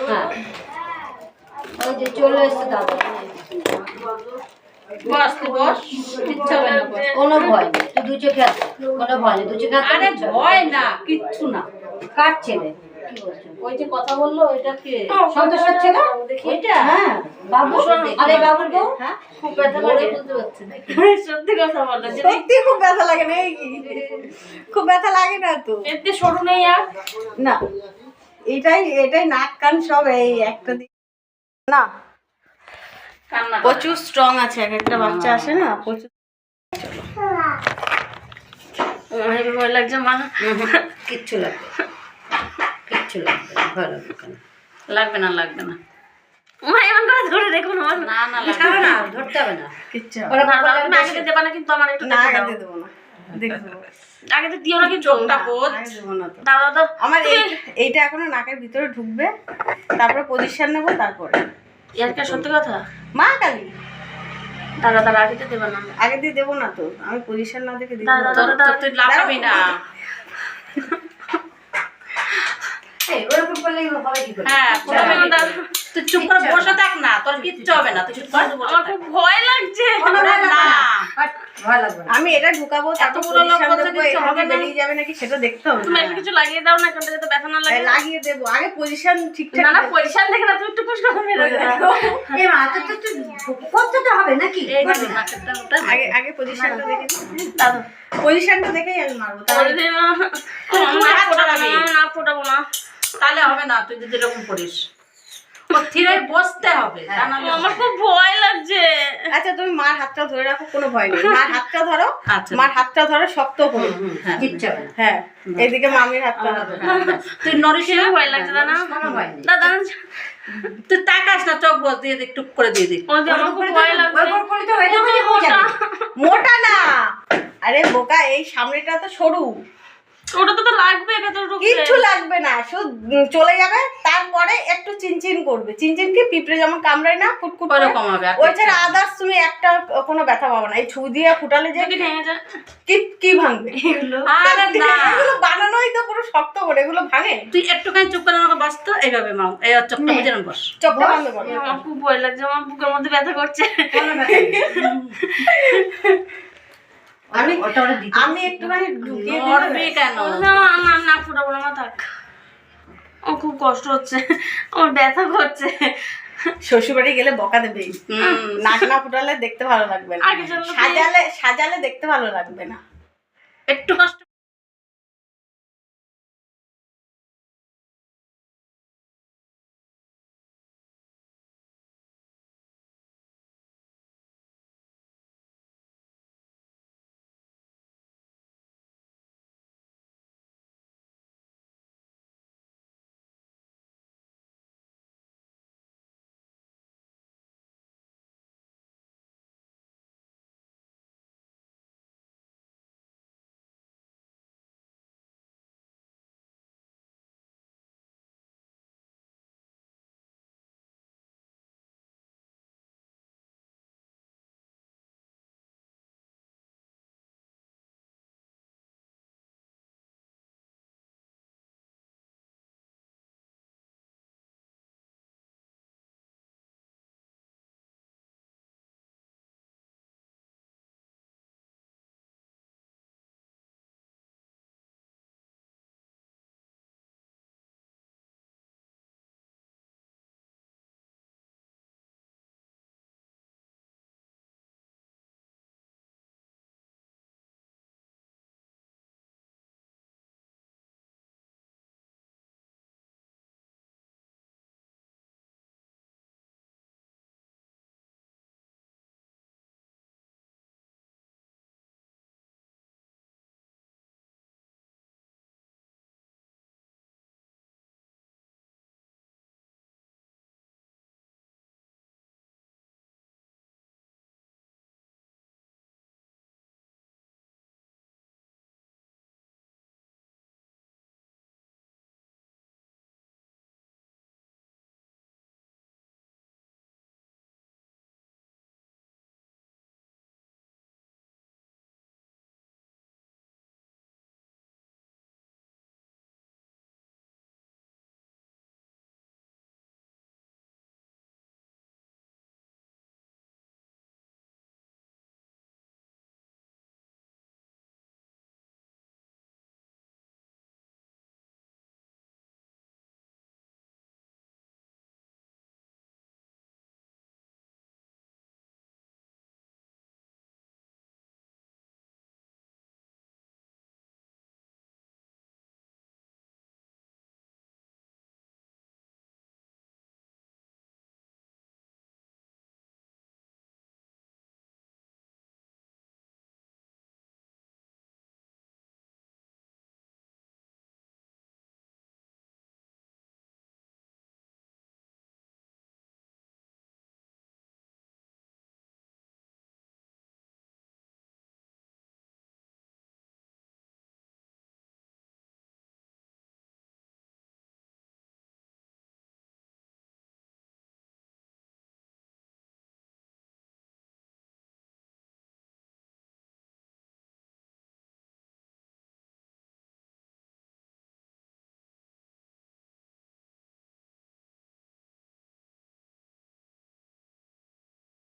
হ্যাঁ। ওই যে চলে এসছে দাদা। বস তুই বস। কিচ্ছু হবে না বস। কোনো ভয় নেই। তুই দু চোখে কোনো ভয় নেই। দু চোখে আরে ভয় না কিচ্ছু না। কার ছেলে ওই যে কথা বলল এটা কে? সন্তোষের ছেলে ওইটা? হ্যাঁ বাবু? আরে বাবুর বউ? হ্যাঁ খুব ব্যথা লাগে বুঝতে পারছি না। সত্যি কথা বলল সত্যি খুব ব্যথা লাগে না খুব ব্যথা লাগে না তো? এতে সরু নেই আর? না। এটাই এটাই নাক কান সব এই একটা দিক না। প্রচুর স্ট্রং আছে এক একটা বাচ্চা আসে না প্রচুর ভয় লাগছে মা। কিচ্ছু লাগবে না। কিচ্ছু লাগবে ভয় লাগবে লাগবে না লাগবে না। মা এমন করে ধরে দেখুন না না লাগবে না। ধরতে হবে না। কিচ্ছু ওরা আগে দেবে না কিন্তু আমার একটু না দেবো না। আগে তো দিও না কিন্তু চোখটা বোধ। আগে তো। দাও দাও দাও। আমার এইটা এখনও নাকের ভিতরে ঢুকবে। তারপরে পজিশন নেব তারপরে। ইয়ারটা সত্যি কথা? মা কালী। দাদা দাদা আগে তো দেবে না। আগে দিয়ে দেবো না তো। আমি পজিশন না দেখে দিই দাদা দাদা দাদা তুই লাফাবি না। এই, ওরকম করলে হবে কি করে? হ্যাঁ তুই চুপ করে বসে থাক না তোর কিচ্ছু হবে না তুই চুপ করে। ভয় লাগছে। না। আমি এটা ঢুকাবো তারপর এতগুলো লোক পজিশন বলছে দেবো কিচ্ছু এখান হবে বেরিয়ে যাবে নাকি সেটা দেখতে হবে তুমি একটু কিছু লাগিয়ে দাও না এখান থেকে তো ব্যথা না লাগে হ্যাঁ, লাগিয়ে দেবো আগে পজিশন ঠিকঠাক না না পজিশন দেখে না তুমি একটু পুশ করে মেরে দাও এই মা, তো- তো- তো করতে তো হবে নাকি এই যে নাকেরটা ওটা আগে আগে পজিশনটা দেখে দিই পজিশনটা দেখেই আমি মারবো তাহলে তাহলে না ফোটাবো না না ফোটাবো না তাহলে হবে না তুই যদি এরকম করিস ও বসতে হবে তা নাহলে হবে আমার খুব ভয় লাগছে। আচ্ছা তুমি মার হাতটা ধরে রাখো কোনো ভয় নেই। মার হাতটা ধরো আচ্ছা। মার হাতটা ধরো শক্ত করে। হ্যাঁ। কিচ্ছু হ্যাঁ। এদিকে মামির হাতটা ধরো। তুই নরিস ভয় লাগছে দাদা কোনো দাদা তুই তাকাস না চোখ বস দিয়ে দিক টুক করে দিয়ে দিক। মোটা না। আরে বোকা এই সামনেটা তো সরু। ওটা তো লাগবে কিচ্ছু লাগবে না শুধু চলে যাবে তারপরে একটু চিনচিন করবে। চিনচিন কি পিঁপড়ে যেমন কামড়ায় না করে। ওরকম ওই ছাড়া আদার্স তুমি একটা কোনো ব্যথা পাবো না। এই ছু দিয়ে ফুটালে যে যদি ভেঙে যায়। কি কি ভাঙবে? না। এগুলো বানানোই তো পুরো শক্ত করে এগুলো ভাঙে। তুই একটুখানি চুপ করে আমাকে বস তো এইভাবে মাও এই বুঝে বস। বন্ধ করো। আমার খুব ভয় লাগছে আমার বুকের মধ্যে ব্যথা করছে। আমি আমি একটুখানি ঢুকিয়ে দিই কেন? না না না ফোটাবো না থাক। ও খুব কষ্ট হচ্ছে। আমার ব্যথা করছে। শ্বশুরবাড়ি গেলে বকা দেবে নাক না ফুটালে দেখতে ভালো লাগবে না। সাজালে সাজালে দেখতে ভালো লাগবে না। একটু কষ্ট